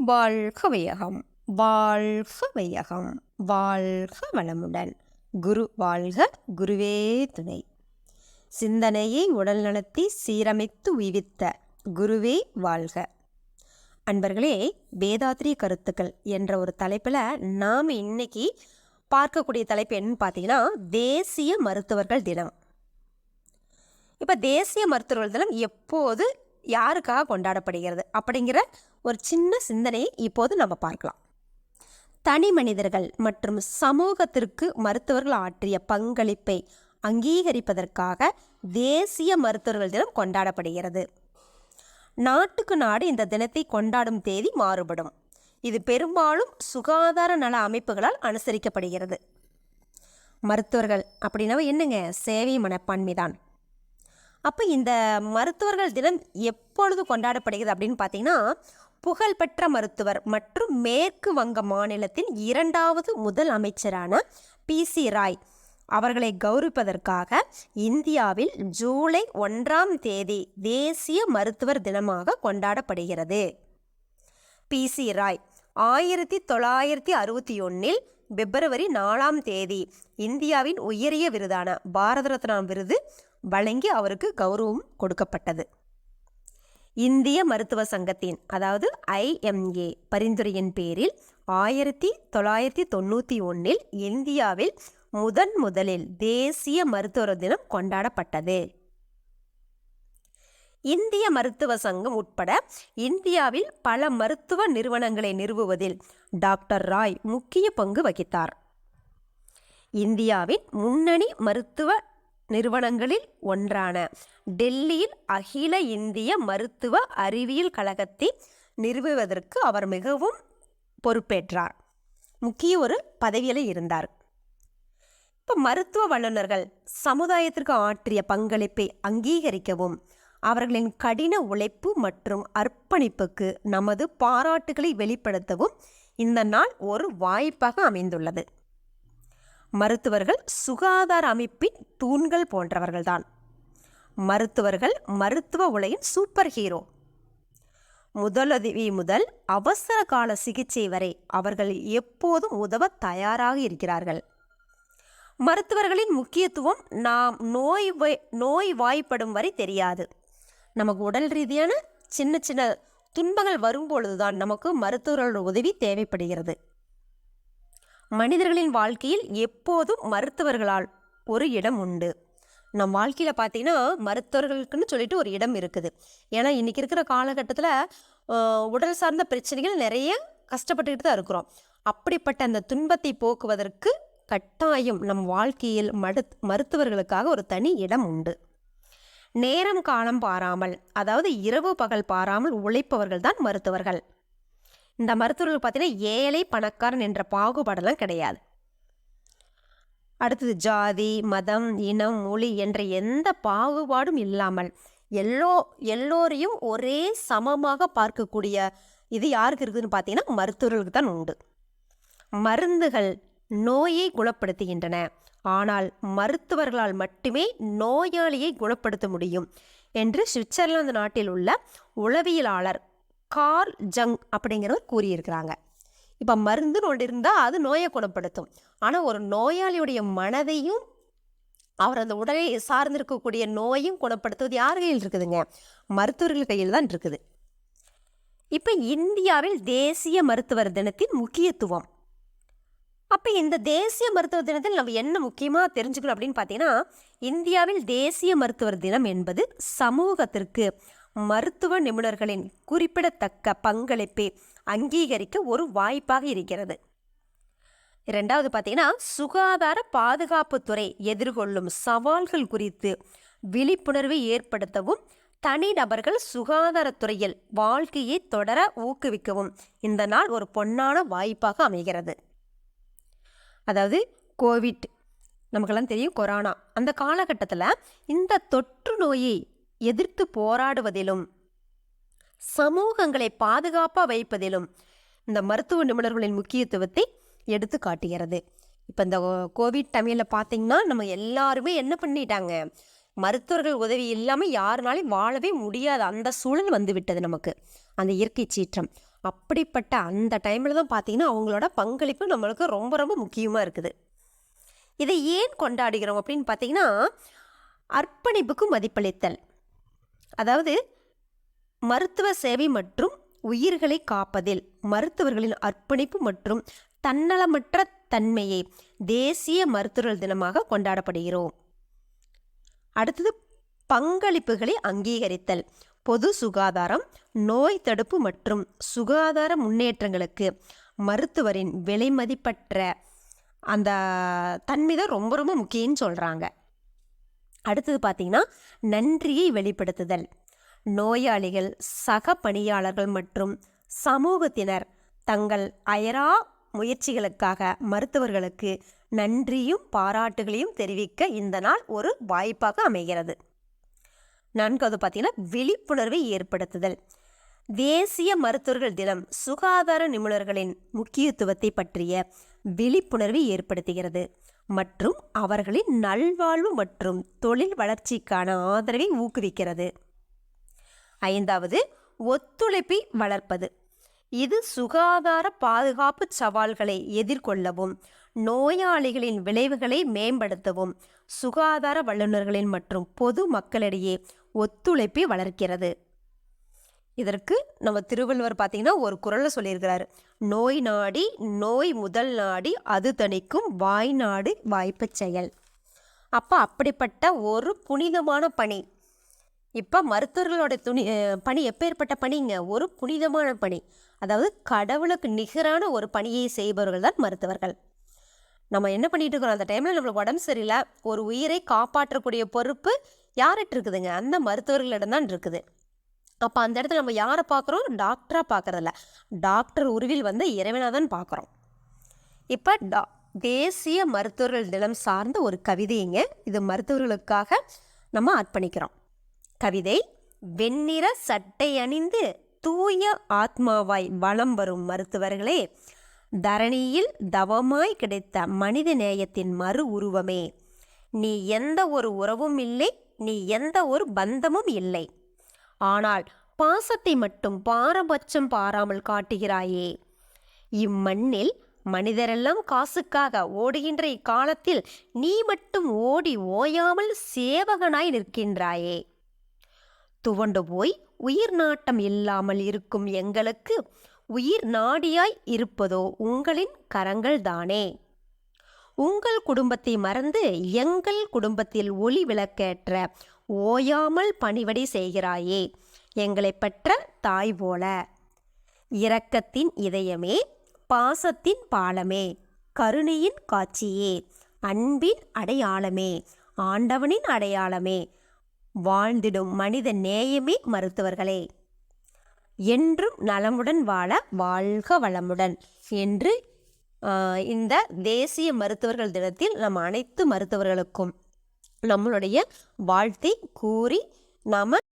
வாழ்க வையகம் வாழ்க வையகம் வாழ்க வளமுடன் குரு வாழ்க குருவே துணை. சிந்தனையை உடல் நலத்தை சீரமைத்து உய்வித்த குருவே வாழ்க. அன்பர்களே வேதாத்ரி கருத்துக்கள் என்ற ஒரு தலைப்பில் நாம் இன்னைக்கு பார்க்கக்கூடிய தலைப்பு என்னன்னு பார்த்தீங்கன்னா தேசிய மருத்துவர்கள் தினம். இப்போ தேசிய மருத்துவர்கள் தினம் எப்போது யாருக்காக கொண்டாடப்படுகிறது அப்படிங்கிற ஒரு சின்ன சிந்தனையை இப்போது நம்ம பார்க்கலாம். தனி மனிதர்கள் மற்றும் சமூகத்திற்கு மருத்துவர்கள் ஆற்றிய பங்களிப்பை அங்கீகரிப்பதற்காக தேசிய மருத்துவர்கள் தினம் கொண்டாடப்படுகிறது. நாட்டுக்கு நாடு இந்த தினத்தை கொண்டாடும் தேதி மாறுபடும். இது பெரும்பாலும் சுகாதார நல அமைப்புகளால் அனுசரிக்கப்படுகிறது. மருத்துவர்கள் அப்படின்னா என்னங்க? சேவை மனப்பான்மை தான் அப்போ இந்த மருத்துவர்கள் தினம் எப்பொழுது கொண்டாடப்படுகிறது அப்படின்னு பார்த்தீங்கன்னா புகழ்பெற்ற மருத்துவர் மற்றும் மேற்கு வங்க மாநிலத்தின் இரண்டாவது முதல் அமைச்சரான பி சி ராய். அவர்களை கௌரவிப்பதற்காக இந்தியாவில் ஜூலை ஒன்றாம் தேதி தேசிய மருத்துவர் தினமாக கொண்டாடப்படுகிறது. பி சி ராய் ஆயிரத்தி தொள்ளாயிரத்தி அறுபத்தி ஒன்றில் பிப்ரவரி நாலாம் தேதி இந்தியாவின் உயரிய விருதான பாரத ரத்னா விருது வழங்கி அவருக்கு கௌரவம் கொடுக்கப்பட்டது. இந்திய மருத்துவ சங்கத்தின் அதாவது ஐஎம்ஏ பரிந்துரையின் பேரில் ஆயிரத்தி தொள்ளாயிரத்தி தொண்ணூற்றி ஒன்றில் இந்தியாவில் முதன் முதலில் தேசிய மருத்துவர் தினம் கொண்டாடப்பட்டது. இந்திய மருத்துவ சங்கம் உட்பட இந்தியாவில் பல மருத்துவ நிறுவனங்களை நிறுவுவதில் டாக்டர் ராய் முக்கிய பங்கு வகித்தார். இந்தியாவின் முன்னணி மருத்துவ நிறுவனங்களில் ஒன்றான டெல்லியில் அகில இந்திய மருத்துவ அறிவியல் கழகத்தை நிறுவுவதற்கு அவர் மிகவும் பொறுப்பேற்றார். முக்கிய ஒரு பதவியில் இருந்தார். இப்போ மருத்துவ வல்லுநர்கள் சமுதாயத்திற்கு ஆற்றிய பங்களிப்பை அங்கீகரிக்கவும் அவர்களின் கடின உழைப்பு மற்றும் அர்ப்பணிப்புக்கு நமது பாராட்டுகளை வெளிப்படுத்தவும் இந்த நாள் ஒரு வாய்ப்பாக அமைந்துள்ளது. மருத்துவர்கள் சுகாதார அமைப்பின் தூண்கள் போன்றவர்கள்தான். மருத்துவர்கள் மருத்துவ உலகின் சூப்பர் ஹீரோ. முதலுதவி முதல் அவசர கால சிகிச்சை வரை அவர்கள் எப்போதும் உதவ தயாராக இருக்கிறார்கள். மருத்துவர்களின் முக்கியத்துவம் நாம் நோய் நோய் வாய்ப்படும் வரை தெரியாது. நமக்கு உடல் ரீதியான சின்ன சின்ன துன்பங்கள் வரும்பொழுதுதான் நமக்கு மருத்துவர்களோட உதவி தேவைப்படுகிறது. மனிதர்களின் வாழ்க்கையில் எப்போதும் மருத்துவர்களால் ஒரு இடம் உண்டு. நம் வாழ்க்கையில் பார்த்தீங்கன்னா மருத்துவர்களுக்குன்னு சொல்லிட்டு ஒரு இடம் இருக்குது. ஏன்னா இன்றைக்கி இருக்கிற காலகட்டத்தில் உடல் சார்ந்த பிரச்சனைகள் நிறைய கஷ்டப்பட்டுக்கிட்டு தான் இருக்கிறோம். அப்படிப்பட்ட அந்த துன்பத்தை போக்குவதற்கு கட்டாயம் நம் வாழ்க்கையில் மடு மருத்துவர்களுக்காக ஒரு தனி இடம் உண்டு. நேரம் காலம் பாராமல் அதாவது இரவு பகல் பாராமல் உழைப்பவர்கள் தான் மருத்துவர்கள். இந்த மருத்துவர்கள் பார்த்தீங்கன்னா ஏழை பணக்காரன் என்ற பாகுபாடெல்லாம் கிடையாது. அடுத்தது ஜாதி மதம் இனம் மொழி என்ற எந்த பாகுபாடும் இல்லாமல் எல்லோ எல்லோரையும் ஒரே சமமாக பார்க்கக்கூடிய இது யாருக்கு இருக்குதுன்னு பார்த்தீங்கன்னா மருத்துவர்களுக்கு தான் உண்டு. மருந்துகள் நோயை குணப்படுத்துகின்றன. ஆனால் மருத்துவர்களால் மட்டுமே நோயாளியை குணப்படுத்த முடியும் என்று சுவிட்சர்லாந்து நாட்டில் உள்ள உளவியலாளர் கார்ல் ஜங் அப்படிங்கிறவர் கூறியிருக்கிறாங்க. இப்போ மருந்துன்னு ஒன்று இருந்தால் அது நோயை குணப்படுத்தும். ஆனால் ஒரு நோயாளியுடைய மனதையும் அவர் அந்த உடலை சார்ந்திருக்கக்கூடிய நோயும் குணப்படுத்துவது யார் கையில் இருக்குதுங்க? மருத்துவர்கள் கையில் தான் இருக்குது. இப்போ இந்தியாவில் தேசிய மருத்துவர் தினத்தின் முக்கியத்துவம். அப்போ இந்த தேசிய மருத்துவ தினத்தில் நம்ம என்ன முக்கியமாக தெரிஞ்சுக்கணும் அப்படின்னு பார்த்தீங்கன்னா இந்தியாவில் தேசிய மருத்துவர் தினம் என்பது சமூகத்திற்கு மருத்துவ நிபுணர்களின் குறிப்பிடத்தக்க பங்களிப்பை அங்கீகரிக்க ஒரு வாய்ப்பாக இருக்கிறது. இரண்டாவது பார்த்தீங்கன்னா சுகாதார பாதுகாப்புத்துறை எதிர்கொள்ளும் சவால்கள் குறித்து விழிப்புணர்வை ஏற்படுத்தவும் தனிநபர்கள் சுகாதாரத்துறையில் வாழ்க்கையை தொடர ஊக்குவிக்கவும் இந்த நாள் ஒரு பொன்னான வாய்ப்பாக அமைகிறது. அதாவது கோவிட் நமக்கெல்லாம் தெரியும் கொரோனா. அந்த காலகட்டத்தில் இந்த தொற்று நோயை எதிர்த்து போராடுவதிலும் சமூகங்களை பாதுகாப்பாக வைப்பதிலும் இந்த மருத்துவ நிபுணர்களின் முக்கியத்துவத்தை எடுத்து காட்டுகிறது. இப்போ இந்த கோவிட் டைமில் பார்த்தீங்கன்னா நம்ம எல்லாருமே என்ன பண்ணிட்டாங்க? மருத்துவர்கள் உதவி இல்லாமல் யாருனாலையும் வாழவே முடியாது அந்த சூழல் வந்து விட்டது நமக்கு. அந்த இயற்கை சீற்றம். அப்படிப்பட்ட அந்த டைமில் தான் பார்த்தீங்கன்னா அவங்களோட பங்களிப்பு நம்மளுக்கு ரொம்ப ரொம்ப முக்கியமாக இருக்குது. இதை ஏன் கொண்டாடுகிறோம் அப்படின்னு பார்த்தீங்கன்னா அர்ப்பணிப்புக்கு மதிப்பளித்தல். அதாவது மருத்துவ சேவை மற்றும் உயிர்களை காப்பதில் மருத்துவர்களின் அர்ப்பணிப்பு மற்றும் தன்னலமற்ற தன்மையை தேசிய மருத்துவர்கள் தினமாக கொண்டாடப்படுகிறோம். அடுத்தது பங்களிப்புகளை அங்கீகரித்தல். பொது சுகாதாரம் நோய் தடுப்பு மற்றும் சுகாதார முன்னேற்றங்களுக்கு மருத்துவரின் விலைமதிப்பற்ற அந்த தன்மை தான் ரொம்ப ரொம்ப முக்கியம்னு சொல்கிறாங்க அடுத்தது பார்த்தீங்கன்னா நன்றியை வெளிப்படுத்துதல். நோயாளிகள் சக பணியாளர்கள் மற்றும் சமூகத்தினர் தங்கள் அயரா முயற்சிகளுக்காக மருத்துவர்களுக்கு நன்றியும் பாராட்டுகளையும் தெரிவிக்க இந்த நாள் ஒரு வாய்ப்பாக அமைகிறது. நான்காவது பார்த்தீங்கன்னா விழிப்புணர்வை ஏற்படுத்துதல். தேசிய மருத்துவர்கள் தினம் சுகாதார நிபுணர்களின் முக்கியத்துவத்தை பற்றிய விழிப்புணர்வை ஏற்படுத்துகிறது. மற்றும் அவர்களின் நல்வாழ்வு மற்றும் தொழில் வளர்ச்சிக்கான ஆதரவை ஊக்குவிக்கிறது. ஐந்தாவது ஒத்துழைப்பை வளர்ப்பது. இது சுகாதார பாதுகாப்பு சவால்களை எதிர்கொள்ளவும் நோயாளிகளின் விளைவுகளை மேம்படுத்தவும் சுகாதார வல்லுநர்களின் மற்றும் பொது மக்களிடையே ஒத்துழைப்பை வளர்க்கிறது. இதற்கு நம்ம திருவள்ளுவர் பார்த்திங்கன்னா ஒரு குரலை சொல்லியிருக்கிறாரு. நோய் நாடி நோய் முதல் நாடி அது தணிக்கும் வாய் நாடு வாய்ப்புச் செயல். அப்போ அப்படிப்பட்ட ஒரு புனிதமான பணி. இப்போ மருத்துவர்களோட துணி பணி எப்பேற்பட்ட பணிங்க? ஒரு புனிதமான பணி. அதாவது கடவுளுக்கு நிகரான ஒரு பணியை செய்பவர்கள் தான் மருத்துவர்கள். நம்ம என்ன பண்ணிட்டு இருக்கிறோம் அந்த டைமில் நம்மளுக்கு உடம்பு சரியில்லை. ஒரு உயிரை காப்பாற்றக்கூடிய பொறுப்பு யார்கிட்ட இருக்குதுங்க? அந்த மருத்துவர்களிடம் தான் இருக்குது. அப்போ அந்த இடத்துல நம்ம யாரை பார்க்குறோம்? டாக்டராக பார்க்குறதில்ல. டாக்டர் உருவில் வந்து இறைவனாக தான் பார்க்குறோம். இப்போ டா தேசிய மருத்துவர்கள் தினம் சார்ந்த ஒரு கவிதைங்க இது மருத்துவர்களுக்காக நம்ம அர்ப்பணிக்கிறோம். கவிதை வெண்ணிற சட்டை அணிந்து தூய ஆத்மாவாய் வலம் வரும் மருத்துவர்களே தரணியில் தவமாய் கிடைத்த மனித நேயத்தின் மறு உருவமே. நீ எந்த ஒரு உறவும் இல்லை நீ எந்த ஒரு பந்தமும் இல்லை. ஆனால் பாசத்தை மட்டும் பாரபட்சம் பாராமல் காட்டுகிறாயே. இம்மண்ணில் மனிதரெல்லாம் காசுக்காக ஓடுகின்ற இக்காலத்தில் நீ மட்டும் ஓடி ஓயாமல் சேவகனாய் நிற்கின்றாயே. துவண்டு போய் உயிர் நாட்டம் இல்லாமல் இருக்கும் எங்களுக்கு உயிர் நாடியாய் இருப்பதோ உங்களின் கரங்கள் தானே. உங்கள் குடும்பத்தை மறந்து எங்கள் குடும்பத்தில் ஒளி விளக்கேற்ற ஓயாமல் பணிவடை செய்கிறாயே எங்களை பெற்ற தாய் போல. இரக்கத்தின் இதயமே பாசத்தின் பாலமே கருணையின் காட்சியே அன்பின் அடையாளமே ஆண்டவனின் அடையாளமே வாழ்ந்திடும் மனித நேயமே மருத்துவர்களே. என்றும் நலமுடன் வாழ வாழ்க வளமுடன் என்று இந்த தேசிய மருத்துவர்கள் தினத்தில் நம் அனைத்து மருத்துவர்களுக்கும் நம்மளுடைய வாழ்த்தை கூறி நாம்